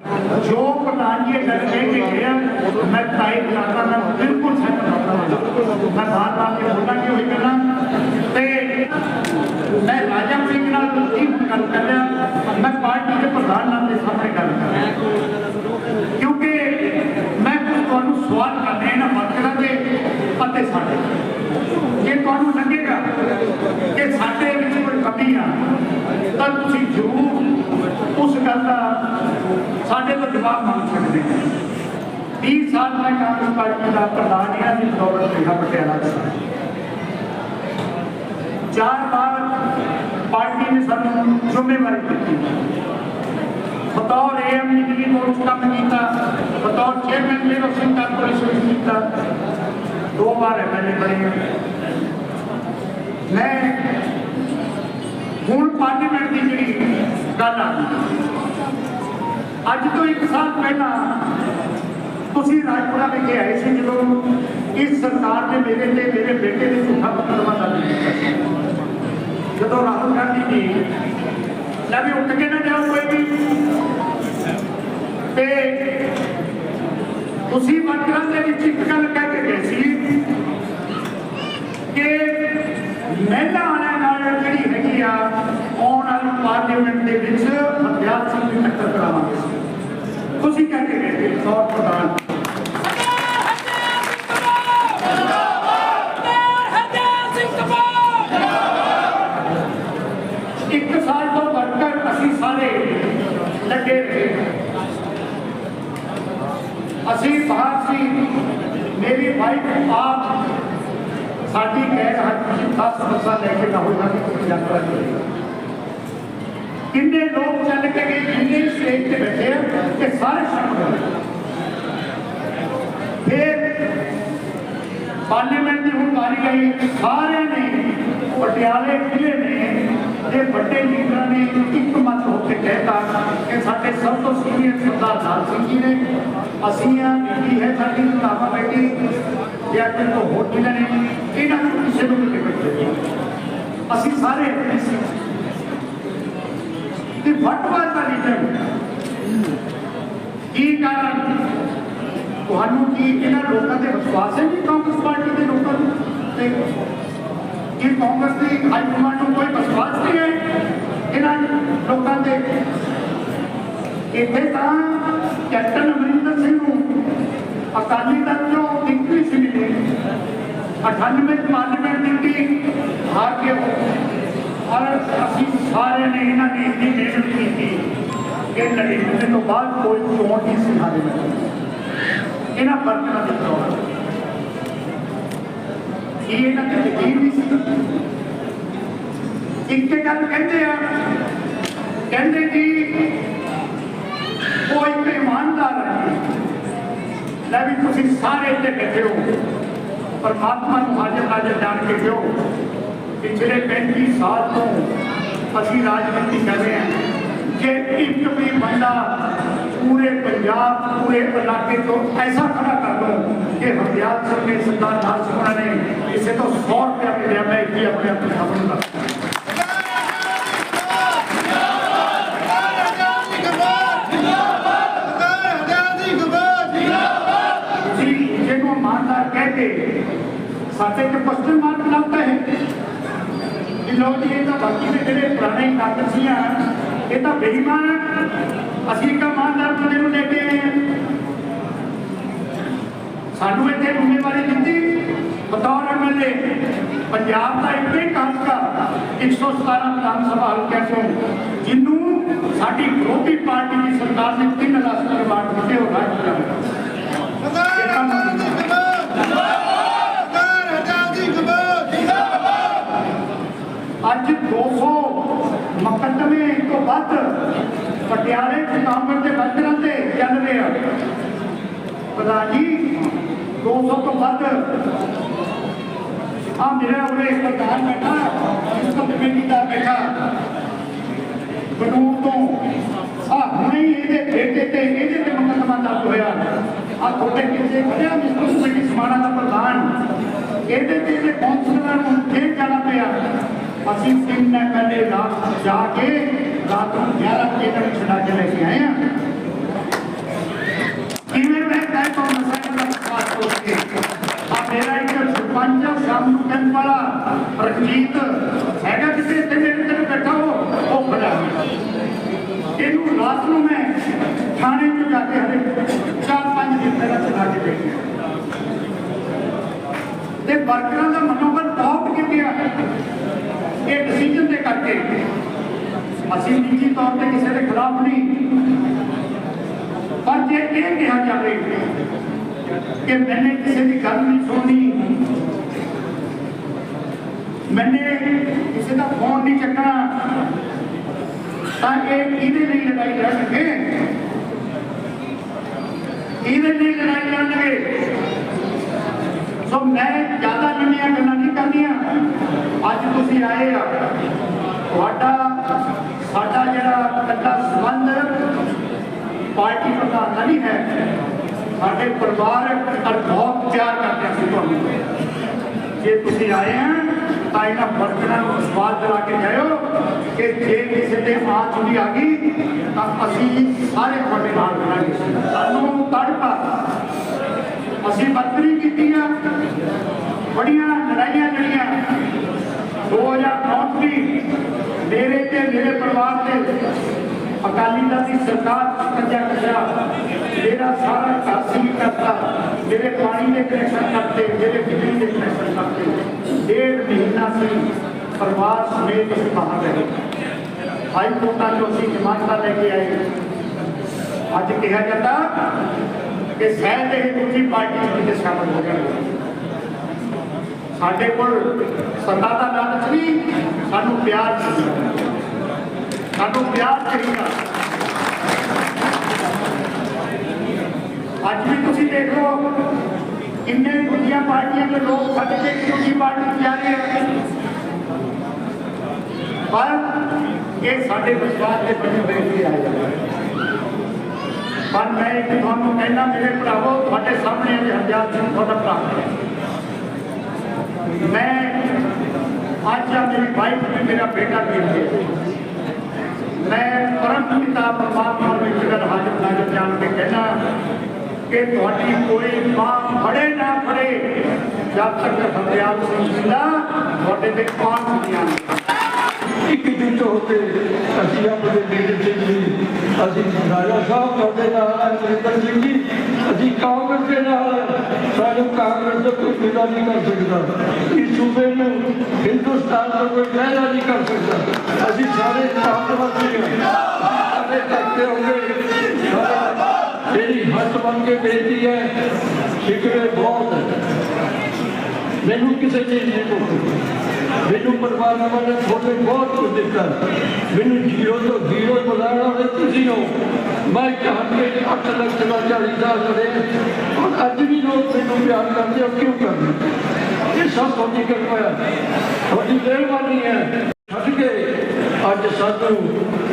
ਜੋ ਪ੍ਰਧਾਨ ਜੀ ਇਹ ਗੱਲ ਕਹਿ ਕੇ ਗਿਆ ਮੈਂ ਟਾਈਪ ਕਰਦਾ ਮੈਂ ਬਿਲਕੁਲ ਸਹਿਮਤ ਹਾਂ। ਮੈਂ ਬਾਰ ਬਾਰ ਕੇ ਬੋਲਾਂ ਕਿ ਹੋਈ ਗੱਲਾਂ। ਤੇ ਮੈਂ ਰਾਜਾ ਸਿੰਘ ਨਾਲ ਕੀ ਗੱਲ ਕਰ ਰਿਹਾ ਮੈਂ ਪਾਰਟੀ ਦੇ ਪ੍ਰਧਾਨ ਨਾਲ ਦੇ ਸਾਹਮਣੇ ਗੱਲ ਕਰ ਰਿਹਾ। ਕਿਉਂਕਿ ਮੈਂ ਤੁਹਾਨੂੰ ਸਵਾਲ ਕਰਨੇ ਇਹਨਾਂ ਮਸਲਿਆਂ ਦੇ ਅਤੇ ਸਾਡੇ ਜੇ ਤੁਹਾਨੂੰ ਲੱਗੇਗਾ ਕਿ ਸਾਡੇ ਵਿੱਚ ਕੋਈ ਕਮੀ ਆ, ਤਾਂ ਤੁਸੀਂ ਜ਼ਰੂਰ ਉਸ ਗੱਲ ਦਾ ਸਾਡੇ ਤੋਂ ਜਵਾਬ ਮੰਗ ਸਕਦੇ ਹੋ। 30 ਸਾਲ ਮੈਂ ਕਾਂਗਰਸ ਪਾਰਟੀ ਦਾ ਪ੍ਰਧਾਨ ਹਾਂ ਜੀ ਦੌਲਤ ਰਿਹਾ ਪਟਿਆਲਾ ਦਾ। ਚਾਰ ਵਾਰ ਪਾਰਟੀ ਨੇ ਸਾਨੂੰ ਜ਼ਿੰਮੇਵਾਰੀ ਦਿੱਤੀ। ਬਤੌਰ ਏਐਮ ਨਿਗਰੀ ਕੋਲ ਕੰਮ ਕੀਤਾ। ਬਤੌਰ ਚੇਅਰਮੈਨ ਮੇਰਾ ਸਿੰਘ ਕਾਰਪੋਰੇਸ਼ਨ ਕੀਤਾ। ਦੋ ਵਾਰ ਐਮਐਲਏ ਬਣੇ। ਹਾਂ। ਮੈਂ ਹੁਣ ਪਾਰਲੀਮੈਂਟ ਦੀ ਜਿਹੜੀ ਗੱਲ ਆ ਗਈ। ਅੱਜ ਤੋਂ ਇੱਕ ਸਾਲ ਪਹਿਲਾਂ ਤੁਸੀਂ ਰਾਜਪੁਰਾ ਵਿਖੇ ਆਏ ਸੀ ਜਦੋਂ ਇਸ ਸਰਕਾਰ ਨੇ ਮੇਰੇ ਤੇ, ਮੇਰੇ ਬੇਟੇ ਦੇ ਝੂਠਾ ਮੁਕੱਦਮਾ ਦਰਜ ਕੀਤਾ ਜਦੋਂ ਰਾਹੁਲ ਗਾਂਧੀ ਜੀ ਲੈ ਵੀ ਉੱਠ ਕੇ ਨਾ ਜਾਓ ਕੋਈ ਵੀ। ਤੇ ਤੁਸੀਂ ਵਰਕਰਾਂ ਦੇ ਵਿੱਚ ਇੱਕ ਗੱਲ ਕਹਿ ਕੇ ਗਏ ਸੀ ਕਿ ਮਹਿਲਾ ਵਾਲਿਆਂ ਨਾਲ ਜਿਹੜੀ ਹੈਗੀ ਆ ਪਾਰਲੀਮੈਂਟ ਦੇ ਵਿੱਚ ਹਰਦਿਆਲ ਸਿੰਘ ਦੀ ਟੱਕਰ ਕਰਾਵਾਂਗੇ ਤੁਸੀਂ ਕਹਿ ਕੇ ਗਏ ਸੀ ਸੌ ਪ੍ਰਧਾਨ ਇੱਕ ਸਾਲ ਤੋਂ ਵਰਕਰ ਅਸੀਂ ਸਾਰੇ ਲੱਗੇ ਰਹੇ ਅਸੀਂ ਬਾਹਰ ਸੀ ਮੇਰੀ ਵਾਈਫ ਆਪ ਸਾਡੀ ਗੈਰ ਹਾਜ਼ਰੀ 10 ਬੱਸਾਂ ਲੈ ਕੇ ਨਾ ਹੋਇਆ ਕਿ ਯਾਤਰਾ ਕਰੀ ਕਿੰਨੇ ਲੋਕ ਚੱਲ ਕੇ ਗਏ ਕਿੰਨੇ ਸਟੇਜ ਤੇ ਬੈਠੇ ਆ, ਤੇ ਸਾਰੇ ਸ਼ਾਮਲ ਫਿਰ ਪਾਰਲੀਮੈਂਟ ਦੀ ਹੁਣ ਵਾਰੀ ਆਈ, ਸਾਰਿਆਂ ਨੇ, ਪਟਿਆਲੇ ਜ਼ਿਲ੍ਹੇ ਨੇ ਦੇ ਵੱਡੇ ਲੀਡਰਾਂ ਨੇ ਇੱਕ ਮਤ ਹੋ ਕੇ ਕਹਿਤਾ ਕਿ ਸਾਡੇ ਸਭ ਤੋਂ ਸੀਨੀਅਰ ਸਰਦਾਰ ਲਾਲ ਸਿੰਘ ਜੀ ਨੇ, ਅਸੀਂ ਆ ਬੀਬੀ ਹੈ ਸਾਡੀ ਕਾਮਾ ਬੇਟੀ ਜਾਂ ਕੋਈ ਤੋਂ ਹੋਰ ਜ਼ਿਲ੍ਹੇ ਨੇ, ਇਹਨਾਂ ਨੂੰ ਕਿਸੇ ਨੂੰ ਨਹੀਂ ਟਿਕਟ ਦਿੱਤੀ ਅਸੀਂ ਸਾਰੇ ਆਪਣੇ ਸੀ ਕਿ ਫਟਵਾਰ ਦਾ ਰੀਜਨ ਤੁਹਾਨੂੰ ਕੀ ਇਹਨਾਂ ਲੋਕਾਂ ਤੇ ਵਿਸ਼ਵਾਸ ਹੈ ਕਿ ਕਾਂਗਰਸ ਪਾਰਟੀ ਦੇ ਲੋਕਾਂ ਤੇ? ਕੀ ਕਾਂਗਰਸ ਦੀ ਹਾਈ ਕਮਾਂਡ ਨੂੰ ਕੋਈ ਵਿਸ਼ਵਾਸ ਨਹੀਂ ਹੈ ਇਹਨਾਂ ਲੋਕਾਂ ਦੇ ਇੱਥੇ ਤਾਂ ਕੈਪਟਨ ਅਮਰਿੰਦਰ ਸਿੰਘ ਨੂੰ ਅਕਾਲੀ ਦਲ ਚੋਂ ਨਿਕਲੀ ਸੀ ਮਿਲੀ। 98 ਪਾਰਲੀਮੈਂਟ ਦਿੱਤੀ। ਹਾਰ ਕੇ ਉਹ ਔਰ ਅਸੀਂ ਸਾਰਿਆਂ ਨੇ ਇਹਨਾਂ ਦੀ ਇੰਨੀ ਮਿਹਨਤ ਕੀਤੀ ਕਿ ਨੜਿਨਵੇਂ ਤੋਂ ਬਾਅਦ ਕੋਈ ਚੋਣ ਨਹੀਂ ਸੀ ਸਾਡੇ ਵਿੱਚ ਇਹਨਾਂ ਵਰਕਰਾਂ ਦੀ ਚੋਣ ਇਹ ਇਹਨਾਂ ਤੇ ਯਕੀਨ ਨਹੀਂ ਸੀ ਇੱਕ ਤੇ ਗੱਲ ਕਹਿੰਦੇ ਆ ਕਹਿੰਦੇ ਕਿ ਉਹ ਇੱਕ ਇਮਾਨਦਾਰ ਹੈ ਲੈ ਵੀ ਤੁਸੀਂ ਸਾਰੇ ਇੱਥੇ ਬੈਠੇ ਹੋ ਪਰਮਾਤਮਾ ਨੂੰ ਹਾਜ਼ਰ ਨਾਜ਼ਰ ਜਾਣ ਕੇ ਦਿਓ ਪਿਛਲੇ 35 ਸਾਲ ਤੋਂ ਅਸੀਂ ਰਾਜਨੀਤੀ ਕਰ ਰਹੇ ਹਾਂ। ਕਿ ਇੱਕ ਵੀ ਬੰਦਾ ਪੂਰੇ ਪੰਜਾਬ, ਪੂਰੇ ਇਲਾਕੇ ਤੋਂ ਐਸਾ ਖੜਾ ਕਰ ਦੋ ਕਿ ਹਰਦਿਆਲ ਸਿੰਘ ਨੇ ਸਰਦਾਰ ਲਾਲ ਸਿੰਘਾ ਨੇ ਕਿਸੇ ਤੋਂ 100 ਰੁਪਇਆ ਮਿਲਿਆ ਮੈਂ ਇੱਥੇ ਆਪਣੇ ਆਪਣੇ ਖਬਰ ਦੱਸ ਜੀ ਜਿਹਨੂੰ ਇਮਾਨਦਾਰ ਕਹਿ ਕੇ ਹੈ ਲੋਕ ਜੀ ਇਹ ਤਾਂ ਬਾਕੀ ਦੇ ਜਿਹੜੇ ਪੁਰਾਣੇ ਕਾਗਜ਼ ਸੀਆਂ ਇਹ ਤਾਂ ਬੇਈਮਾਨ ਹੈ। ਅਸੀਂ ਇੱਕ ਇਮਾਨਦਾਰ ਬੰਦੇ ਨੂੰ ਲੈ ਕੇ ਆਏ ਹਾਂ ਸਾਨੂੰ ਇੱਥੇ ਜ਼ਿੰਮੇਵਾਰੀ ਦਿੱਤੀ ਬਤੌਰ ਐਮਐਲਏ ਪੰਜਾਬ ਦਾ ਇੱਕ ਹੀ ਕਾਂਸਕਾ 117 ਵਿਧਾਨ ਸਭਾ ਹਲਕਿਆਂ ਚੋਂ ਜਿਹਨੂੰ ਸਾਡੀ ਵਿਰੋਧੀ ਪਾਰਟੀ ਦੀ ਸਰਕਾਰ ਨੇ ਤਿੰਨ ਰਾਸ਼ਟਰੀ ਅਵਾਰਡ ਦਿੱਤੇ ਉਹ ਰਾਜ 200 ਮੁਕੱਦਮੇ ਤੋਂ ਵੱਧ ਪਟਿਆਲੇ ਚ ਦੇ ਵਰਕਰਾਂ ਤੇ ਚੱਲ ਰਹੇ ਆ। ਪ੍ਰਧਾਨ ਜੀ 200 ਤੋਂ ਵੱਧ ਆ ਮੇਰੇ ਉਰੇ ਪ੍ਰਧਾਨ ਬੈਠਾ, ਇਸ ਕਮੇਟੀ ਦਾ ਬੈਠਾ। ਬਨੂਰ ਤੋਂ ਆ, ਹੁਣੇ ਇਹਦੇ ਬੇਟੇ ਤੇ ਇਹਦੇ ਤੇ ਮੁਕੱਦਮਾ ਦਰਜ ਹੋਇਆ। ਆ ਤੁਹਾਡੇ ਕਿਸੇ ਖੜਿਆ ਮਿਸਟਰ ਕਮੇਟੀ ਸਮਾਣਾ ਦਾ ਪ੍ਰਧਾਨ। ਇਹਦੇ ਤੇ ਇਹਦੇ ਕੌਂਸਲਰਾਂ ਨੂੰ ਜੇਲ੍ਹ ਜਾਣਾ ਪਿਆ। ਅਸੀਂ ਤਿੰਨ ਨਾ ਕੱਲੇ ਰਾਤ ਜਾ ਕੇ ਰਾਤ ਨੂੰ 11 ਵਜੇ ਤੱਕ ਛਡਾ ਕੇ ਲੈ ਕੇ ਆਏ ਆ ਕਿਵੇਂ ਮੈਂ ਕਹਿ ਤੋਂ ਮਸਾਇਲ ਦਾ ਖਾਸ ਹੋ ਕੇ ਆ ਮੇਰਾ ਇੱਕ ਸਰਪੰਚ ਸ਼ਾਮ ਨੂੰ ਕਹਿਣ ਵਾਲਾ ਰਖਜੀਤ ਹੈਗਾ ਕਿਸੇ ਤੇ ਮੇਰੇ ਤੇ ਬੈਠਾ, ਉਹ ਉਹ ਬੜਾ ਇਹਨੂੰ ਰਾਤ ਨੂੰ ਮੈਂ ਥਾਣੇ ਤੋਂ ਜਾ ਕੇ ਹਲੇ ਚਾਰ ਪੰਜ ਦਿਨ ਪਹਿਲਾਂ ਛਡਾ ਕੇ ਲੈ ਕੇ ਆਇਆ। ਤੇ ਵਰਕਰਾਂ ਦਾ ਮਨੋਬਲ ਬਹੁਤ ਕਿੰਨੇ ਆ ਇਹ ਡਿਸੀਜਨ ਦੇ ਕਰਕੇ। ਅਸੀਂ ਨਿੱਜੀ ਤੌਰ ਤੇ ਕਿਸੇ ਦੇ ਖਿਲਾਫ ਨਹੀਂ। ਪਰ ਜੇ ਇਹ ਕਿਹਾ ਜਾਵੇ ਕਿ ਮੈਨੇ ਕਿਸੇ ਦੀ ਗੱਲ ਨਹੀਂ ਸੁਣਨੀ, ਮੈਨੇ ਕਿਸੇ ਦਾ ਫੋਨ ਨਹੀਂ ਚੱਕਣਾ, ਤਾਂ ਇਹ ਕਿਹਦੇ ਲਈ ਲੜਾਈ ਲੜਨਗੇ? ਕਿਹਦੇ ਲਈ ਲੜਾਈ ਲੜਨਗੇ? ਸੋ ਮੈਂ ਜ਼ਿਆਦਾ ਲੰਮੀਆਂ ਗੱਲਾਂ ਨਹੀਂ ਕਰਨੀਆਂ। ਅੱਜ ਤੁਸੀਂ ਆਏ ਆ। ਤੁਹਾਡਾ, ਸਾਡਾ ਜਿਹੜਾ ਕੱਲਾ ਸੰਬੰਧ ਪਾਰਟੀ ਪ੍ਰਧਾਨ ਦਾ ਨਹੀਂ ਹੈ, ਸਾਡੇ ਪਰਿਵਾਰ ਔਰ ਬਹੁਤ ਪਿਆਰ ਕਰਦੇ ਅਸੀਂ ਤੁਹਾਨੂੰ। ਜੇ ਤੁਸੀਂ ਆਏ ਆ, ਤਾਂ ਇਹਨਾਂ ਵਰਕਰਾਂ ਨੂੰ ਸਵਾਦ ਦਿਲਾ ਕੇ ਜਾਇਓ ਕਿ ਜੇ ਕਿਸੇ ਤੇ ਆਂਚ ਵੀ ਆ ਗਈ, ਤਾਂ ਅਸੀਂ ਸਾਰੇ ਤੁਹਾਡੇ ਨਾਲ ਖੜਾਂਗੇ ਸਾਨੂੰ ਤੜਪਾ ਅਸੀਂ ਬਦਤਰੀ ਕੀਤੀ ਆ। ਬੜੀਆਂ ਲੜਾਈਆਂ ਲੜੀਆਂ 2009 ਦੀ ਮੇਰੇ ਤੇ ਮੇਰੇ ਪਰਿਵਾਰ ਤੇ ਅਕਾਲੀ ਦਲ ਦੀ ਸਰਕਾਰ ਕੰਜਾ ਕੱਢਿਆ ਮੇਰਾ ਸਾਰਾ ਘਰ ਸੀ ਕਰਤਾ, ਮੇਰੇ ਪਾਣੀ ਦੇ ਕਨੈਕਸ਼ਨ ਕਰਤੇ, ਮੇਰੇ ਬਿਜਲੀ ਦੇ ਕਨੈਕਸ਼ਨ ਕਰਤੇ। ਡੇਢ ਮਹੀਨਾ ਸੀ ਪਰਿਵਾਰ ਸਮੇਤ ਅਸੀਂ ਬਾਹਰ ਰਹੇ। ਹਾਈ ਕੋਰਟਾਂ ਚੋਂ ਅਸੀਂ ਜਮਾਨਤਾਂ ਲੈ ਕੇ ਆਏ। ਅੱਜ ਕਿਹਾ ਜਾਂਦਾ ਕਿ ਸ਼ਾਇਦ ਇਹ ਦੂਜੀ ਪਾਰਟੀ ਚ ਕਿਤੇ ਸ਼ਾਮਲ ਹੋ ਜਾਣਗੇ ਸਾਡੇ ਕੋਲ ਸੱਤਾ ਦਾ ਲਾਲਚ ਨਹੀਂ, ਸਾਨੂੰ ਪਿਆਰ ਸਾਨੂੰ ਪਿਆਰ ਚਾਹੀਦਾ। ਅੱਜ ਵੀ ਤੁਸੀਂ ਦੇਖ ਲਓ, ਕਿੰਨੇ ਦੂਜੀਆਂ ਪਾਰਟੀਆਂ ਦੇ ਲੋਕ ਛੱਡ ਕੇ ਦੂਜੀ ਪਾਰਟੀ 'ਚ ਜਾ ਰਹੇ ਹਨ ਪਰ ਇਹ ਸਾਡੇ ਵਿਸ਼ਵਾਸ ਦੇ ਬਣੇ ਹੋਏ ਆਏ ਜਾਂਦੇ ਪਰ ਮੈਂ ਇੱਕ ਤੁਹਾਨੂੰ ਕਹਿਣਾ ਮੇਰੇ ਭਰਾਵੋ, ਤੁਹਾਡੇ ਸਾਹਮਣੇ ਅੱਜ ਹਰਜਾਤ ਸਿੰਘ ਤੁਹਾਡਾ ਭਰਾ ਮੈਂ ਅੱਜ ਆ ਮੇਰੀ ਵਾਈਫ ਵੀ ਮੇਰਾ ਬੇਟਾ ਵੀ ਹੈ ਮੈਂ ਪਰਮ ਪਿਤਾ ਪਰਮਾਤਮਾ ਨੂੰ ਇੱਕ ਗੱਲ ਹਾਜ਼ਰ ਨਾਜ਼ਰ ਜਾਣ ਕੇ ਕਹਿਣਾ ਕਿ ਤੁਹਾਡੀ ਕੋਈ ਮਾਂ ਫੜੇ ਨਾ ਫੜੇ, ਜਦ ਤੱਕ ਹਰਦਿਆਲ ਸਿੰਘ ਜਿੰਦਾ ਤੁਹਾਡੇ ਤੇ ਅਸੀਂ ਰਾਜਾ ਸਾਹਿਬ ਤੁਹਾਡੇ ਨਾਲ ਅਮਰਿੰਦਰ ਸਿੰਘ ਜੀ। ਅਸੀਂ ਕਾਂਗਰਸ ਦੇ ਨਾਲ ਸਾਨੂੰ ਕਾਂਗਰਸ ਦਾ ਕੋਈ ਵਿਦਾ ਨਹੀਂ ਕਰ ਸਕਦਾ। ਇਸ ਸੂਬੇ ਨੂੰ ਹਿੰਦੁਸਤਾਨ ਦਾ ਕੋਈ ਫਾਇਦਾ ਨਹੀਂ ਕਰ ਸਕਦਾ। ਅਸੀਂ ਸਾਰੇ ਸਾਥਵਾਸੀ ਹਾਂ। ਸਾਡੇ ਤੱਕੇ ਹੋਗੇ। ਮੇਰੀ ਹੱਥ ਬਣ ਕੇ ਬੇਨਤੀ ਹੈ, ਫਿਕਰੇ ਬਹੁਤ ਹੈ। ਮੈਨੂੰ ਕਿਸੇ ਚੀਜ਼ ਨਹੀਂ ਭੁੱਖ ਮੈਨੂੰ ਪਰਮਾਤਮਾ ਨੇ ਤੁਹਾਡੇ ਬਹੁਤ ਕੁਝ ਦਿੱਤਾ। ਮੈਨੂੰ ਜੀਰੋ ਤੋਂ ਜ਼ੀਰੋ ਬਣਾਉਣਾ ਹੋਵੇ, ਤੁਸੀਂ ਹੋ। ਮੈਂ ਚਾਹਤ ਕੇ ਅੱਠ ਲੱਖ ਦਾ 40 ਸਾਲ ਲੜੇ ਔਰ ਅੱਜ ਵੀ ਲੋਕ ਮੈਨੂੰ ਪਿਆਰ ਕਰਦੇ ਹੋ ਕਿਉਂ ਕਰਦੇ? ਇਹ ਸਭ ਤੁਹਾਡੀ ਕਿਰਪਾ ਹੈ ਤੁਹਾਡੀ ਮਿਹਰਬਾਨੀ ਹੈ ਛੱਡ ਕੇ ਅੱਜ ਸਾਨੂੰ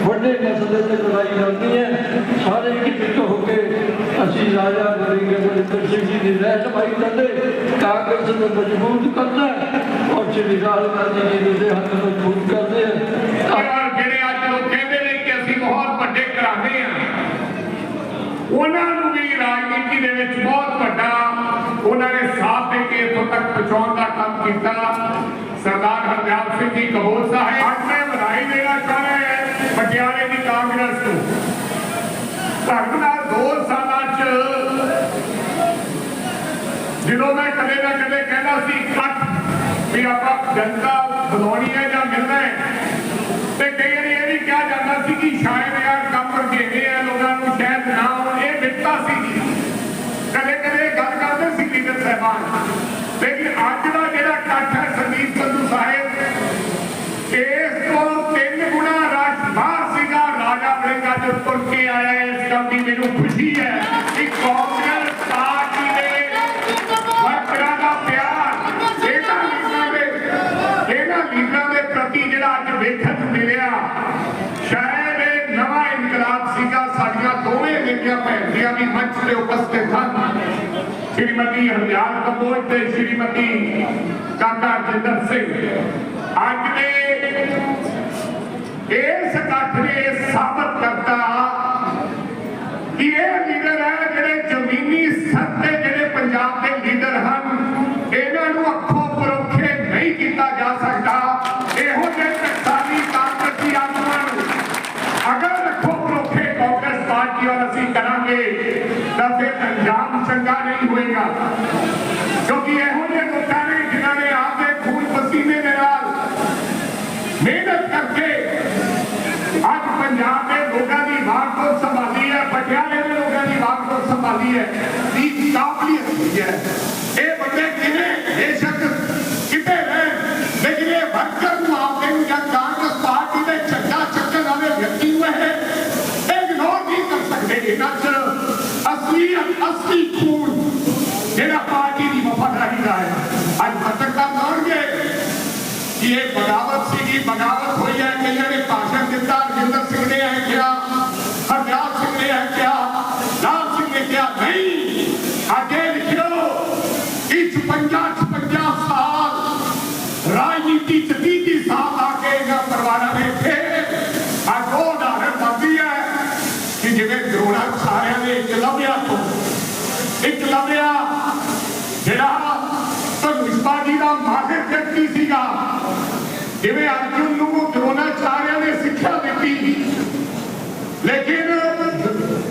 ਵੱਡੇ ਮਸਲੇ ਤੇ ਲੜਾਈ ਲੜਨੀ ਹੈ। ਸਿੰਘ ਜੀ ਦੀ ਕਾਂਗਰਸ ਨੂੰ ਮਜ਼ਬੂਤ ਕਰਨਾ ਹੈ। ਔਰ ਸ਼੍ਰੀ ਗਾਂਧੀ ਜੀ ਦੇ ਹੱਥ ਮਜ਼ਬੂਤ ਕਰਦੇ ਹਾਂ। ਜਿਹੜੇ ਅੱਜ ਲੋਕ ਕਹਿੰਦੇ ਨੇ ਕਿ ਅਸੀਂ ਬਹੁਤ ਵੱਡੇ ਘਰਾਣੇ ਆ, ਉਹਨਾਂ ਨੂੰ ਵੀ ਰਾਜਨੀਤੀ ਦੇ ਵਿੱਚ ਬਹੁਤ ਵੱਡਾ ਉਹਨਾਂ ਨੇ ਸਾਥ ਦੇ ਕੇ ਇੱਥੋਂ ਤੱਕ ਪਹੁੰਚਾਉਣ ਦਾ ਕੰਮ ਕੀਤਾ। ਸਰਦਾਰ ਹਰਦਿਆਲ ਸਿੰਘ ਜੀ ਕਬੂਲ ਸਾਹਿਬ, ਅੱਜ ਮੈਂ ਵਧਾਈ ਦੇਣਾ ਚਾਹੁੰਦਾ ਹਾਂ ਪਟਿਆਲੇ ਦੀ ਕਾਂਗਰਸ ਨੂੰ। ਧਰਮ ਨਾਲ ਦੋ ਸਾਲਾਂ 'ਚ ਜਦੋਂ ਮੈਂ ਕਦੇ ਨਾ ਕਦੇ ਕਹਿੰਦਾ ਸੀ ਇਕੱਠ ਵੀ ਆਪਾਂ ਜਨਤਾ ਬੁਲਾਉਣੀ ਹੈ ਜਾਂ ਮਿਲਣਾ ਹੈ? ਤੇ ਕਈ ਵਾਰੀ ਇਹ ਵੀ ਕਿਹਾ ਜਾਂਦਾ ਸੀ ਕਿ ਸ਼ਾਇਦ ਯਾਰ ਕੰਮ ਰੁਝੇਵੇਂ ਆ ਲੋਕਾਂ ਨੂੰ ਸ਼ਾਇਦ ਨਾ ਆਉਣ ਇਹ ਦਿੱਤਾ ਸੀ ਕਦੇ ਕਦੇ ਗੱਲ ਕਰਦੇ ਸੀ ਲੀਡਰ ਸਾਹਿਬਾਨ। ਲੇਕਿਨ ਅੱਜ ਦਾ ਜਿਹੜਾ ਇਕੱਠ ਹੈ ਸੰਦੀਪ ਸੰਧੂ ਸਾਹਿਬ, ਇਸ ਤੋਂ ਤਿੰਨ ਗੁਣਾ ਰਾਜ ਬਾਹਰ ਸੀਗਾ। ਰਾਜਾ ਵੜਿੰਗਾ ਜੋ ਤੁਰ ਕੇ ਆਇਆ ਇਸ ਗੱਲ ਦੀ ਮੈਨੂੰ ਖੁਸ਼ੀ ਹੈ ਕਿ ਕਾਂਗਰਸ ਪਾਰਟੀ ਦੇ ਵਰਕਰਾਂ ਦਾ ਪਿਆਰ ਇਹਨਾਂ ਲੀਡਰਾਂ ਦੇ ਇਹਨਾਂ ਲੀਡਰਾਂ ਦੇ ਪ੍ਰਤੀ ਜਿਹੜਾ ਅੱਜ ਵੇਖਣ ਨੂੰ ਮਿਲਿਆ ਸ਼ਾਇਦ ਇਹ ਨਵਾਂ ਇਨਕਲਾਬ ਸੀਗਾ ਸਾਡੀਆਂ ਦੋਵੇਂ ਬੇਟੀਆਂ ਭੈਣ ਦੀਆਂ ਵੀ ਮੰਚ ਤੇ ਉਪਸਥਿਤ ਹਨ। ਸ਼੍ਰੀਮਤੀ ਹਰਦਿਆਲ ਕਪੂਰ ਤੇ ਸ਼੍ਰੀਮਤੀ ਕਾਕਾ ਜਿੰਦਰ ਸਿੰਘ। ਅੱਜ ਦੇ ਇਸ ਇਕੱਠ ਨੇ ਇਹ ਸਾਬਤ ਕਰਤਾ ਕਿ ਇਹ ਲੀਡਰ ਹੈ ਜਿਹੜੇ ਜ਼ਮੀਨੀ ਸੱਤ ਤੇ ਜਿਹੜੇ ਪੰਜਾਬ ਦੇ ਲੀਡਰ ਹਨ ਅੰਜਾਮ ਚੰਗਾ ਨਹੀਂ ਹੋਏਗਾ। ਕਿਉਂਕਿ ਇਹੋ ਜਿਹੇ ਲੋਕਾਂ ਨੇ ਜਿਨ੍ਹਾਂ ਨੇ ਆਪਦੇ ਖੂਨ ਪਸੀਨੇ ਦੇ ਨਾਲ ਮਿਹਨਤ ਕਰਕੇ ਅੱਜ ਪੰਜਾਬ ਦੇ ਲੋਕਾਂ ਦੀ ਬਾਤ ਤੋਂ ਸੰਭਾਲੀ ਹੈ, ਪਟਿਆਲੇ ਦੇ ਲੋਕਾਂ ਦੀ ਬਾਤ ਤੋਂ ਸੰਭਾਲੀ ਹੈ ਦੀ ਕਾਬਲੀਅਤ ਹੋਈ ਹੈ। ਇਹ ਬੰਦੇ ਕਿਵੇਂ 80 ਖੂਨ ਜਿਹੜਾ ਪਾਰਟੀ ਦੀ ਵਫਾਦਾਰੀ ਦਾ ਹੈ ਅੱਜ ਪੱਤਰਕਾਰ ਕਹਣਗੇ ਕਿ ਇਹ ਬਗਾਵਤ ਸੀਗੀ ਬਗਾਵਤ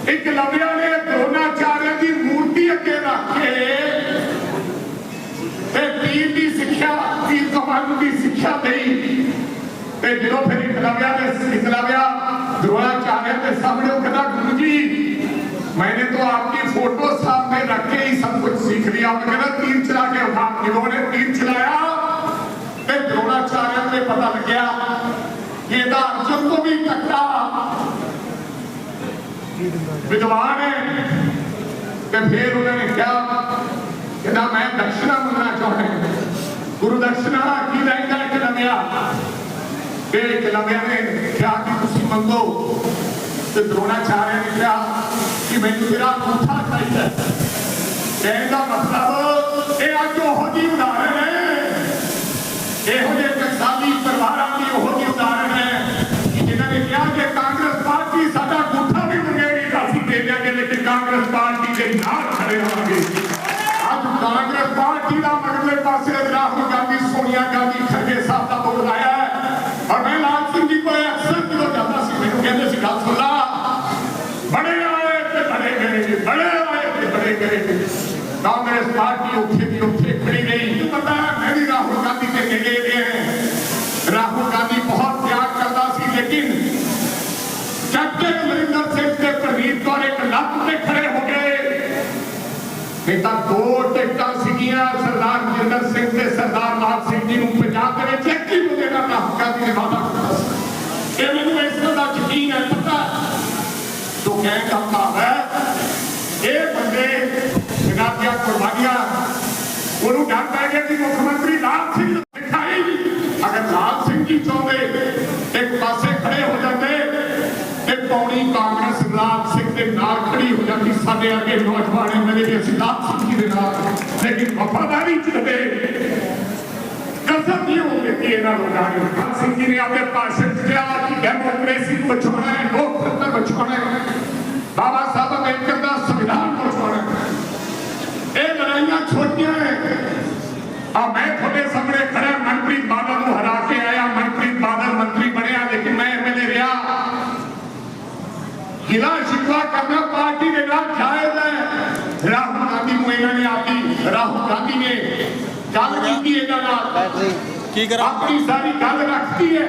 ਇੱਕ ਲਵਿਆ ਨੇ ਦਰੋਣਾਚਾਰਿਆ ਦੀ ਮੂਰਤੀ ਅੱਗੇ ਰੱਖ ਕੇ ਤੇ ਤੀਰ ਦੀ ਸਿੱਖਿਆ ਤੀਰ ਕਮਾਨ ਦੀ ਸਿੱਖਿਆ ਦੇਈ ਤੇ ਜਦੋਂ ਫਿਰ ਇੱਕ ਲਵਿਆ ਨੇ ਇੱਕ ਲਵਿਆ ਦਰੋਣਾਚਾਰਿਆ ਦੇ ਸਾਹਮਣੇ ਉਹ ਕਹਿੰਦਾ ਗੁਰੂ ਜੀ मैंने तो आपकी फोटो सामने रख के ही सब कुछ सीख लिया मैं कहना तीर चला के उठा इन्होंने तीर चलाया ਤੇ द्रोणाचार्य ने पता लग गया कि ਇਹਦਾ ਅਰਜੁਨ ਤੋਂ ਵੀ ਤੱਕਾ ਵਿਦਵਾਨ ਹੈ ਤੇ ਫਿਰ ਉਹਨਾਂ ਨੇ ਕਿਹਾ ਕਿ ਨਾ ਮੈਂ ਦਕਸ਼ਨਾ ਮੰਗਣਾ ਚਾਹੁੰਦਾ ਗੁਰੂ ਦਕਸ਼ਨਾ ਕੀ ਲੈਂਦਾ ਕਿ ਲਮਿਆ ਇਹ ਕਲਮਿਆ ਨੇ ਕਿਹਾ ਕਿ ਤੁਸੀਂ ਮੰਗੋ ਤੇ ਦਰੋਣਾਚਾਰਿਆ ਨੇ ਕਿਹਾ ਕਿ ਮੈਨੂੰ ਤੇਰਾ ਅੰਗੂਠਾ ਚਾਹੀਦਾ ਕਹਿਣ ਦਾ ਮਤਲਬ ਇਹ ਅੱਜ ਉਹ ਜੀ ਉਦਾਹਰਣ ਹੈ। ਇਹੋ ਜਿਹੇ ਟਕਸਾਲੀ ਪਰਿਵਾਰਾਂ ਪਾਰਟੀ ਦਾ ਮਗਰਲੇ ਪਾਸੇ ਰਾਹੁਲ ਗਾਂਧੀ, ਸੋਨੀਆ ਗਾਂਧੀ ਖਰਗੇ ਸਾਹਿਬ ਦਾ ਬੋਲ ਆਇਆ ਹੈ। ਔਰ ਮੈਂ ਲਾਲ ਸਿੰਘ ਜੀ ਕੋਲ ਅਕਸਰ ਜਦੋਂ ਜਾਂਦਾ ਸੀ, ਮੈਨੂੰ ਕਹਿੰਦੇ ਸੀ, ਗੱਲ ਸੁਣ ਲਾ। ਬੜੇ ਆਏ ਤੇ ਬੜੇ ਗਏ ਬੜੇ ਆਏ ਤੇ ਬੜੇ ਗਏ ਕਾਂਗਰਸ ਪਾਰਟੀ ਉੱਥੇ ਦੀ ਉੱਥੇ ਖੜੀ ਰਹੀ। ਪਤਾ ਹੈ, ਮੈਂ ਵੀ ਰਾਹੁਲ ਗਾਂਧੀ ਦੇ ਨੇੜੇ ਰਿਹਾ ਰਾਹੁਲ ਗਾਂਧੀ ਬਹੁਤ ਪਿਆਰ ਕਰਦਾ ਸੀ, ਲੇਕਿਨ ਕੈਪਟਨ ਅਮਰਿੰਦਰ ਸਿੰਘ ਤੇ ਪ੍ਰਨੀਤ ਕੌਰ ਇੱਕ ਲੱਤ ਤੇ ਖੜੇ ਹੋ ਗਏ। ਇਹ ਤਾਂ ਦੋ ਟਿਕਟਾਂ ਸੀਗੀਆਂ ਸਰਦਾਰ ਰਜਿੰਦਰ ਸਿੰਘ ਤੇ ਸਰਦਾਰ ਲਾਲ ਸਿੰਘ ਜੀ ਨੂੰ ਪੰਜਾਬ ਦੇ ਵਿੱਚ ਇੱਕ ਹੀ ਬੰਦੇ ਦਾ ਰਾਹੁਲ ਗਾਂਧੀ ਨੇ ਇਹ ਮੈਨੂੰ ਇਸ ਦਾ ਯਕੀਨ ਹੈ ਪਤਾ ਹੈ। ਜੋ ਦਾ ਭਾਵ ਹੈ, ਇਹ ਬੰਦੇ ਜਿਨ੍ਹਾਂ ਕੁਰਬਾਨੀਆਂ ਉਹਨੂੰ ਡਰ ਪੈ ਗਿਆ ਕਿ ਮੁੱਖ ਮੰਤਰੀ ਲਾਲ ਸਿੰਘ ਦਿਖਾਈ ਅਗਰ ਲਾਲ ਸਿੰਘ ਜੀ ਚਾਹੁੰਦੇ, ਇੱਕ ਪਾਸੇ ਖੜੇ ਹੋ ਜਾਂਦੇ, ਤੇ ਪੌਣੀ ਕਾਂਗਰਸ ਲਾਲ ਸਿੰਘ ਦੇ ਨਾਲ ਖੜੀ ਹੋ ਜਾਂਦੀ, ਸਾਡੇ ਅੱਗੇ ਨੌਜਵਾਨ ਮੇਰੇ ਵੀ ਅਸੀਂ ਲਾਲ ਸਿੰਘ ਜੀ ਦੇ ਨਾਲ। ਲੇਕਿਨ ਵਫਾਦਾਰੀ ਚ ਰਹੇ ਕਸਮ ਨਹੀਂ ਹੋ ਇਹਨਾਂ ਲੋਕਾਂ ਨੇ ਲਾਲ ਜੀ ਨੇ ਆਪਣੇ ਭਾਸ਼ਣ 'ਚ ਕਿਹਾ ਕਿ ਡੈਮੋਕ੍ਰੇਸੀ ਨੂੰ ਬਚਾਉਣਾ ਹੈ ਲੋਕਤੰਤਰ ਬਚਾਉਣਾ ਹੈ ਬਾਬਾ ਸਾਹਿਬ ਅੰਬੇਡਕਰ ਦਾ ਸੰਵਿਧਾਨ ਬਚਾਉਣਾ ਹੈ ਇਹ ਲੜਾਈਆਂ ਛੋਟੀਆਂ ਹੈ ਆ ਮੈਂ ਤੁਹਾਡੇ ਸਾਹਮਣੇ ਖੜਾ ਮਨਪ੍ਰੀਤ ਬਾਦਲ ਨੂੰ ਹਰਾ ਕੇ ਆਇਆ ਮਨਪ੍ਰੀਤ ਬਾਦਲ ਮੰਤਰੀ ਬਣਿਆ ਲੇਕਿਨ ਮੈਂ ਐਮਐਲਏ ਰਿਹਾ ਗਿਲਾ ਸ਼ਿਕਵਾ ਕਰਨਾ ਪਾਰਟੀ ਦੇ ਨਾਲ ਜਾਇਜ਼ ਹੈ ਰਾਹੁਲ ਗਾਂਧੀ ਨੂੰ ਇਹਨਾਂ ਨੇ ਆਪੀ ਰਾਹੁਲ ਗਾਂਧੀ ਨੇ ਗੱਲ ਕੀਤੀ ਇਹਨਾਂ ਨਾਲ। ਕੀ ਕਰਾਂ? ਆਪਣੀ ਸਾਰੀ ਗੱਲ ਰੱਖਤੀ ਹੈ।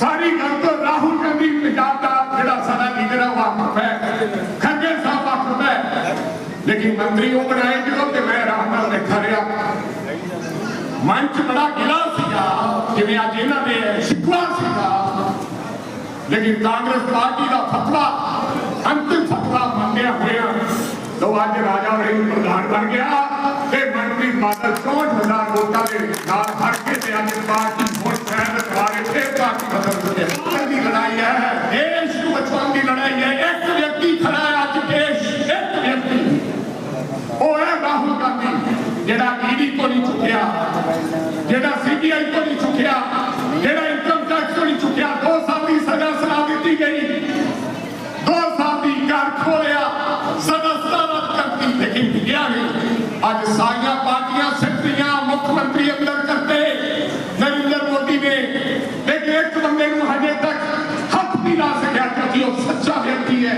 ਸਾਰੀ ਗੱਲ ਤੋਂ ਰਾਹੁਲ ਗਾਂਧੀ ਪੰਜਾਬ ਦਾ ਜਿਹੜਾ ਸਾਡਾ ਲੀਡਰ ਹੈ ਉਹ ਵਾਕਫ ਹੈ। ਖੰਗੇ ਸਾਹਿਬ ਵਾਕਫ ਹੈ। ਲੇਕਿਨ ਮੰਤਰੀ ਉਹ ਬਣਾਏ ਜਦੋਂ ਤੇ ਮੈਂ ਆਰਾਮ ਨਾਲ ਬੈਠਾ ਰਿਹਾ। ਮਨ ਚ ਬੜਾ ਗਿਲਾ ਸੀਗਾ ਜਿਵੇਂ ਅੱਜ ਇਹਨਾਂ ਦੇ ਸ਼ਿਕਵਾ ਸੀਗਾ। ਲੇਕਿਨ ਕਾਂਗਰਸ ਪਾਰਟੀ ਦਾ ਫਤਵਾ ਅੰਤਿਮ ਫਤਵਾ ਲੋ ਅੱਜ ਰਾਜਾ ਵੜਿੰਗ ਪ੍ਰਧਾਨ ਬਣ ਗਿਆ ਤੇ ਮੰਤਰੀ ਬਾਦਲ 64000 ਵੋਟਾਂ ਦੇ ਨਾਲ ਹਰ ਕੇ ਤੇ ਅੱਜ ਪਾਰਟੀ ਹੁਣ ਫੈਨ ਦੁਆਰੇ ਫੇਰ ਪਾਰਟੀ ਬਦਲ ਗਈ ਅੱਜ ਸਾਰੀਆਂ ਪਾਰਟੀਆਂ, ਸਿੱਧੀਆਂ ਮੁੱਖ ਮੰਤਰੀ ਅੰਦਰ ਕਰਤੇ ਨਰਿੰਦਰ ਮੋਦੀ ਨੇ ਲੇਕਿਨ ਇੱਕ ਬੰਦੇ ਨੂੰ ਹਜੇ ਤੱਕ ਹੱਥ ਨਹੀਂ ਲਾ ਸਕਿਆ ਕਿਉਂਕਿ ਉਹ ਸੱਚਾ ਵਿਅਕਤੀ ਹੈ।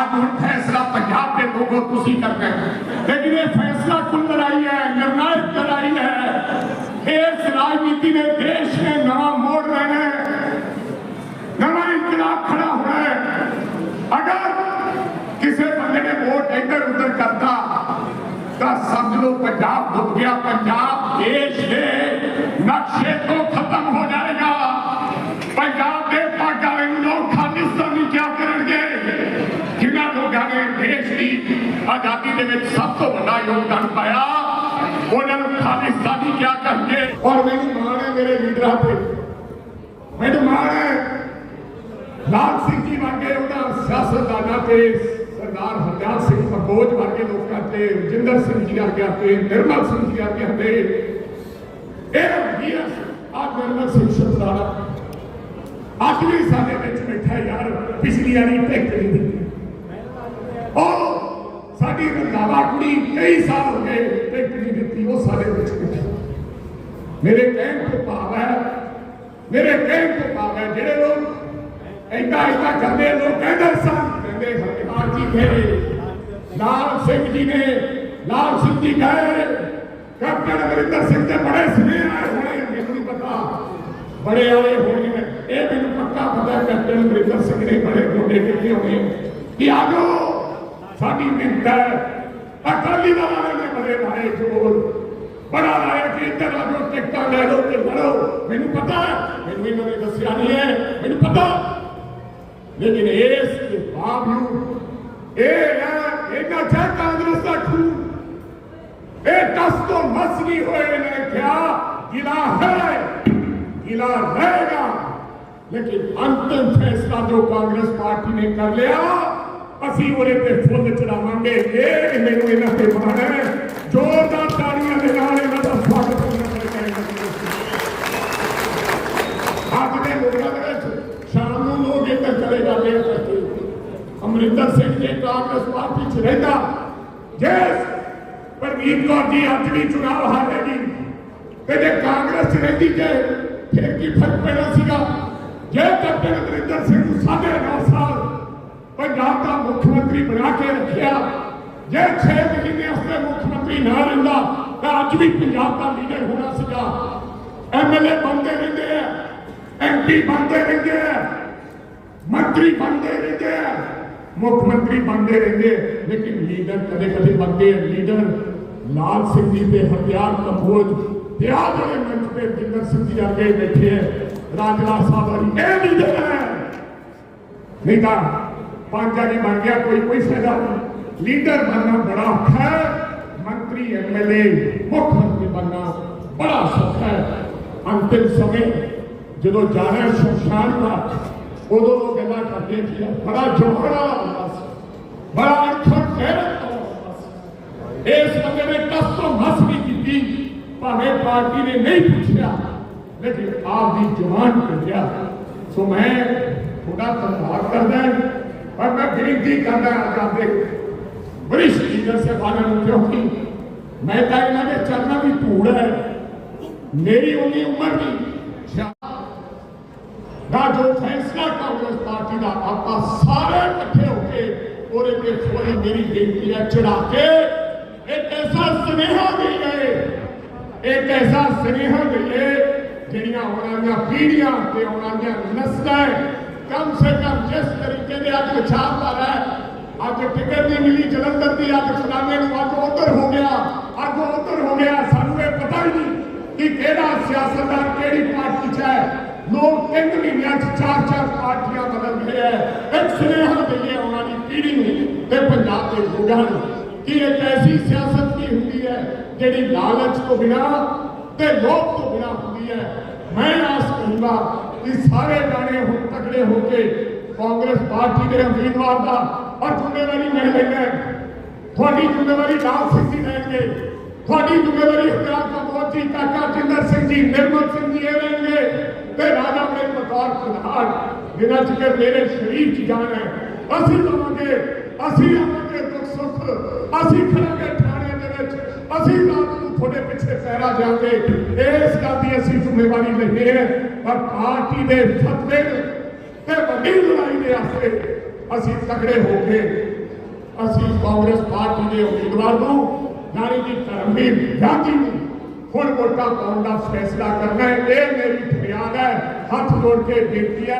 ਅੱਜ ਹੁਣ ਫੈਸਲਾ ਪੰਜਾਬ ਦੇ ਲੋਕੋ ਤੁਸੀਂ ਕਰਨਾ ਹੈ। ਲੇਕਿਨ ਇਹ ਫੈਸਲਾ ਕੁੱਲ ਲੜਾਈ ਹੈ, ਨਿਰਣਾਇਕ ਲੜਾਈ ਹੈ। ਇਸ ਰਾਜਨੀਤੀ ਨੇ ਦੇਸ਼ ਨੇ ਨਵਾਂ ਮੋੜ ਲੈਣਾ ਹੈ। ਨਵਾਂ ਇਨਕਲਾਬ ਖੜਾ ਹੋਣਾ ਹੈ। ਅਗਰ ਕਿਸੇ ਬੰਦੇ ਨੇ ਵੋਟ ਇੱਧਰ ਉੱਧਰ ਕਰਤਾ ਤਾਂ ਸਮਝ ਲਓ ਪੰਜਾਬ ਡੁੱਬ ਗਿਆ ਪੰਜਾਬ ਦੇਸ਼ ਦੇ ਨਕਸ਼ੇ ਤੋਂ ਖਤਮ ਹੋ ਜਾਏਗਾ ਪੰਜਾਬ ਦੇ ਪਾਗਾਂ ਨੂੰ ਲੋਕ ਖਾਲਿਸਤਾਨੀ ਕਿਆ ਕਰਨਗੇ ਜਿਨ੍ਹਾਂ ਲੋਕਾਂ ਨੇ ਦੇਸ਼ ਦੀ ਆਜ਼ਾਦੀ ਦੇ ਵਿੱਚ ਸਭ ਤੋਂ ਵੱਡਾ ਯੋਗਦਾਨ ਪਾਇਆ ਉਹਨਾਂ ਨੂੰ ਖਾਲਿਸਤਾਨੀ ਕਿਆ ਕਰਨਗੇ ਔਰ ਮੈਨੂੰ ਮਾਣ ਹੈ ਮੇਰੇ ਲੀਡਰਾਂ ਤੇ ਮੈਨੂੰ ਮਾਣ ਹੈ ਲਾਲ ਸਿੰਘ ਜੀ ਵਰਗੇ ਉਹਨਾਂ ਸਿਆਸਤਦਾਨਾਂ ਤੇ ਸਰਦਾਰ ਹਰਦਿਆਲ ਸਿੰਘ ਕੰਬੋਜ ਵਰਗੇ ਲੋਕਾਂ ਤੇ ਰਜਿੰਦਰ ਸਿੰਘ ਜੀ ਵਰਗੇ ਤੇ ਨਿਰਮਲ ਸਿੰਘ ਜੀ ਵਰਗੇ ਤੇ ਇਹ ਵੀਐਸ ਆ ਨਿਰਮਲ ਸਿੰਘ ਸ਼ਤਰਾਣਾ ਅੱਜ ਵੀ ਸਾਡੇ ਵਿੱਚ ਬੈਠਾ ਯਾਰ, ਪਿਛਲੀ ਵਾਰੀ ਟਿਕਟ ਨਹੀਂ ਦਿੱਤੀ। ਉਹ ਸਾਡੀ ਰੰਗਾਵਾ ਕੁੜੀ ਕਈ ਸਾਲ ਹੋ ਗਏ ਟਿਕਟ ਨਹੀਂ ਦਿੱਤੀ, ਉਹ ਸਾਡੇ ਵਿੱਚ ਬੈਠੀ। ਮੇਰੇ ਕਹਿਣ ਤੋਂ ਭਾਵ ਹੈ, ਮੇਰੇ ਕਹਿਣ ਤੋਂ ਭਾਵ ਹੈ, ਜਿਹੜੇ ਲੋਕ ਐਦਾਂ ਐਦਾਂ ਕਰਦੇ ਲੋਕ ਕਹਿੰਦੇ ਸਨ ਕਹਿੰਦੇ ਹਰਪਾਲ ਜੀ ਗਏ ਲਾਲ ਸਿੰਘ ਜੀ ਨੇ ਲਾਲ ਸਿੰਘ ਜੀ ਗਏ ਕੈਪਟਨ ਅਮਰਿੰਦਰ ਸਿੰਘ ਦੇ ਬੜੇ ਸੁਨੇਹੇ ਆਏ ਹੋਣੇ ਮੈਨੂੰ ਨਹੀਂ ਪਤਾ ਬੜੇ ਆਏ ਹੋਣੇ ਨੇ। ਇਹ ਮੈਨੂੰ ਪੱਕਾ ਪਤਾ ਹੈ ਕੈਪਟਨ ਅਮਰਿੰਦਰ ਸਿੰਘ ਨੇ ਬੜੇ ਗੋਡੇ ਕਿੱਥੇ ਹੋਣੇ ਕਿ ਆ ਜਾਓ ਸਾਡੀ ਮਿੰਟ ਹੈ ਅਕਾਲੀ ਦਲਾਂ ਨੇ ਬੜੇ ਲਾਏ ਜੋਰ ਬੜਾ ਲਾਇਆ ਕਿ ਇੱਧਰ ਆ ਜਾਓ ਟਿਕਟਾਂ ਲੈ ਲਓ ਤੇ ਲੜੋ ਮੈਨੂੰ ਪਤਾ ਹੈ ਮੈਨੂੰ ਇਹਨਾਂ ਨੇ ਦੱਸਿਆ ਨਹੀਂ ਹੈ ਮੈਨੂੰ ਪਤਾ ਲੇਕਿਨ ਇਸ ਦੇ ਬਾਵਜੂਦ ਇਹ ਹੈ, ਇਹਨਾਂ ਚਾਹ ਕਾਂਗਰਸ ਦਾ ਖੂਨ ਇਹ ਟਸ ਤੋਂ ਮਸ ਨਹੀਂ ਹੋਏ ਨੇ ਕਿਹਾ, ਗਿਲਾ ਹੈ, ਗਿਲਾ ਰਹੇਗਾ। ਲੇਕਿਨ ਅੰਤਿਮ ਫੈਸਲਾ ਜੋ ਕਾਂਗਰਸ ਪਾਰਟੀ ਨੇ ਕਰ ਲਿਆ, ਅਸੀਂ ਉਹਦੇ ਤੇ ਫੁੱਲ ਚੜਾਵਾਂਗੇ। ਇਹ ਮੈਨੂੰ ਇਹਨਾਂ ਤੇ ਮਾਣ ਹੈ। ਜ਼ੋਰਦਾਰ ਤਾੜੀਆਂ ਦੇ ਨਾਲ ਇਹਨਾਂ ਦਾ ਸਵਾਗਤ ਕਰਨਾ ਚਾਹੀਦਾ ਅੱਜ ਦੇ ਲੋਕਾਂ ਦੇ ਇੱਧਰ ਕਰਕੇ ਅਮਰਿੰਦਰ ਸਿੰਘ ਜੀ ਕਾਂਗਰਸ ਪਾਰਟੀ ਚ ਰਹਿੰਦਾ। ਜਿਸ ਪਰਮੀਤ ਕੌਰ ਜੀ ਅੱਜ ਵੀ ਚੁਣਾਵ ਹਾਰੇਗੀ ਤੇ ਜੇ ਕਾਂਗਰਸ ਚ ਰਹਿੰਦੀ ਜੇ, ਫਿਰ ਕੀ ਫ਼ਰਕ ਪੈਣਾ ਸੀਗਾ? ਜੇ ਕੈਪਟਨ ਅਮਰਿੰਦਰ ਸਿੰਘ ਨੂੰ ਸਾਢੇ ਨੌ ਸਾਲ ਪੰਜਾਬ ਦਾ ਮੁੱਖ ਮੰਤਰੀ ਬਣਾ ਕੇ ਰੱਖਿਆ, ਜੇ 6 ਮਹੀਨੇ ਉਸਦੇ ਮੁੱਖ ਮੰਤਰੀ ਨਾ ਰਹਿੰਦਾ, ਤਾਂ ਅੱਜ ਵੀ ਪੰਜਾਬ ਦਾ ਲੀਡਰ ਹੋਣਾ ਸੀਗਾ। ਐਮਐਲਏ ਬਣਦੇ ਰਹਿੰਦੇ ਆ ਐਮਪੀ ਬਣਦੇ ਰਹਿੰਦੇ ਆ ਮੰਤਰੀ ਬਣਦੇ ਰਹਿੰਦੇ ਆ ਮੁੱਖ ਮੰਤਰੀ ਬਣਦੇ ਰਹਿੰਦੇ ਆ, ਲੇਕਿਨ ਲੀਡਰ ਕਦੇ ਕਦੇ ਬਣਦੇ ਆ ਲੀਡਰ ਲਾਲ ਸਿੰਘ ਜੀ ਤੇ ਹਥਿਆਰ ਕੰਬੋਜ ਤੇ ਆ ਜਿਹੜੇ ਮੰਚ ਤੇ ਜਿੰਦਰ ਸਿੰਘ ਜੀ ਅੱਗੇ ਬੈਠੇ ਆ ਰਾਜਲਾ ਸਾਹਿਬ ਵਾਲੀ ਇਹ ਲੀਡਰ ਹੈ ਨਹੀਂ ਤਾਂ ਪੰਜ ਵਾਰੀ ਬਣ ਗਿਆ ਕੋਈ ਕੋਈ ਫਾਇਦਾ ਨਹੀਂ ਲੀਡਰ ਬਣਨਾ ਬੜਾ ਔਖਾ ਹੈ ਮੰਤਰੀ ਐਮਐਲਏ ਮੁੱਖ ਮੰਤਰੀ ਬਣਨਾ ਬੜਾ ਸੌਖਾ ਹੈ ਅੰਤਿਮ ਸਮੇਂ ਜਦੋਂ ਜਾਣਾ ਹੈ ਸ਼ਮਸ਼ਾਨ ਘਾਟ ਉਦੋਂ ਲੋਕ ਗੱਲਾਂ ਕਰਦੇ ਸੀ ਬੜਾ ਜੋਹਰਾ ਹੁੰਦਾ ਸੀ ਬੜਾ ਅਣਖੜ ਗੈਰਤ ਹੁੰਦਾ ਸੀ ਇਸ ਬੰਦੇ ਨੇ ਕਸ ਤੋਂ ਮਸ ਵੀ ਕੀਤੀ ਭਾਵੇਂ ਪਾਰਟੀ ਨੇ ਨਹੀਂ ਪੁੱਛਿਆ ਲੇਕਿਨ ਆਪ ਦੀ ਜਵਾਨ ਕੱਢਿਆ ਸੋ ਮੈਂ ਤੁਹਾਡਾ ਧੰਨਵਾਦ ਕਰਦਾ ਪਰ ਮੈਂ ਬੇਨਤੀ ਕਰਦਾ ਹਾਂ ਦੇ ਵਰਿਸ਼ਠ ਲੀਡਰ ਸਾਹਿਬਾਨਾਂ ਨੂੰ ਕਿਉਂਕਿ ਮੈਂ ਤਾਂ ਇਹਨਾਂ ਦੇ ਚਰਨਾਂ ਦੀ ਧੂੜ ਹੈ ਮੇਰੀ ਉਨੀ ਉਮਰ ਨਹੀਂ ਸ਼ਾ- ਦਾ ਜੋ ਫੈਸਲਾ ਕਾਂਗਰਸ ਪਾਰਟੀ ਦਾ ਆਪਾਂ ਸਾਰੇ ਇਕੱਠੇ ਹੋ ਕੇ ਉਹਦੇ ਤੇ ਥੋੜੀ ਮੇਰੀ ਬੇਨਤੀ ਹੈ, ਚੜਾ ਕੇ ਇੱਕ ਐਸਾ ਸੁਨੇਹਾ ਦੇ ਗਏ, ਇੱਕ ਐਸਾ ਸੁਨੇਹਾ ਦੇ ਜਿਹੜੀਆਂ ਆਉਣ ਪੀੜ੍ਹੀਆਂ ਤੇ ਆਉਣ ਨਸਲਾਂ ਕਮ ਸੇ ਕਮ ਜਿਸ ਤਰੀਕੇ ਦੇ ਅੱਜ ਵਿਚਾਰਧਾਰਾ ਹੈ, ਅੱਜ ਟਿਕਟ ਨਹੀਂ ਮਿਲੀ, ਜਲੰਧਰ ਦੀ ਅੱਜ ਫਲਾਣੇ ਨੂੰ ਅੱਜ ਉੱਧਰ ਹੋ ਗਿਆ, ਅੱਜ ਉੱਧਰ ਹੋ ਗਿਆ, ਸਾਨੂੰ ਇਹ ਪਤਾ ਹੀ ਨਹੀਂ ਕਿ ਕਿਹੜਾ ਸਿਆਸਤਦਾਨ ਕਿਹੜੀ ਪਾਰਟੀ 'ਚ ਹੈ। ਲੋਕ ਤਿੰਨ ਮਹੀਨਿਆਂ 'ਚ ਚਾਰ ਚਾਰ ਪਾਰਟੀਆਂ ਬਦਲ ਗਏ ਹੈ। ਇੱਕ ਸੁਨੇਹਾ ਦਈਏ ਉਹਨਾਂ ਦੀ ਪੀੜ੍ਹੀ ਨੂੰ ਤੇ ਪੰਜਾਬ ਦੇ ਲੋਕਾਂ ਨੂੰ ਕਿ ਇੱਕ ਐਸੀ ਸਿਆਸਤ ਕੀ ਹੁੰਦੀ ਹੈ ਜਿਹੜੀ ਲਾਲਚ ਤੋਂ ਬਿਨਾ ਤੇ ਲੋਭ ਤੋਂ ਬਿਨਾ ਹੁੰਦੀ ਹੈ। ਮੈਂ ਆਸ ਕਰੂੰਗਾ ਕਿ ਸਾਰੇ ਜਾਣੇ ਹੁਣ ਤਕੜੇ ਹੋ ਕੇ ਕਾਂਗਰਸ ਪਾਰਟੀ ਦੇ ਉਮੀਦਵਾਰ ਦਾ ਔਰ ਜ਼ਿੰਮੇਵਾਰੀ ਮੈਂ ਲੈਣਾ। ਤੁਹਾਡੀ ਜ਼ਿੰਮੇਵਾਰੀ ਲਾਲ ਸਿੰਘ ਜੀ ਲੈਣਗੇ। ਤੁਹਾਡੀ ਜ਼ਿੰਮੇਵਾਰੀ ਹਜ਼ਾਰ ਕਮੋਦ ਜੀ ਕਾਕਾ ਜਿੰਦਰ ਸਿੰਘ ਜੀ, ਨਿਰਮਲ ਸਿੰਘ ਜੀ ਇਹ ਲੈਣਗੇ। ਤੇ ਰਾਜਾ ਮੇਰੇ ਬਤੌਰ ਪ੍ਰਧਾਨ ਜਿਨ੍ਹਾਂ ਚਿਰ ਮੇਰੇ ਸਰੀਰ 'ਚ ਜਾਨ ਅਸੀਂ ਲਵਾਂਗੇ ਅਸੀਂ ਆਵਾਂਗੇ ਦੁੱਖ ਸੁੱਖ, ਅਸੀਂ ਖੜਾਂਗੇ ਥਾਣੇ ਦੇ ਵਿੱਚ, ਅਸੀਂ ਰਾਤ ਨੂੰ ਤੁਹਾਡੇ ਪਿੱਛੇ ਪਹਿਰਾ ਜਾਵਾਂਗੇ ਇਸ ਗੱਲ ਦੀ ਅਸੀਂ ਜ਼ਿੰਮੇਵਾਰੀ ਲੈਂਦੇ ਹਾਂ, ਪਰ ਪਾਰਟੀ ਦੇ ਫਤਵੇ ਤੇ ਵੱਡੀ ਲੜਾਈ ਦੇ ਆਸਰੇ ਅਸੀਂ ਤਕੜੇ ਹੋ ਕੇ ਅਸੀਂ ਕਾਂਗਰਸ ਪਾਰਟੀ ਦੇ ਉਮੀਦਵਾਰ ਨੂੰ ਯਾਨੀ ਕਿ ਧਰਮਵੀਰ ਜਾਤੀ ਨੂੰ ਹੁਣ ਵੋਟਾਂ ਪਾਉਣ ਦਾ ਫੈਸਲਾ ਕਰਨਾ ਹੈ। ਇਹ ਮੇਰੀ ਫਰਿਆਦ ਹੈ। ਹੱਥ ਜੋੜ ਕੇ ਬੇਨਤੀ ਹੈ।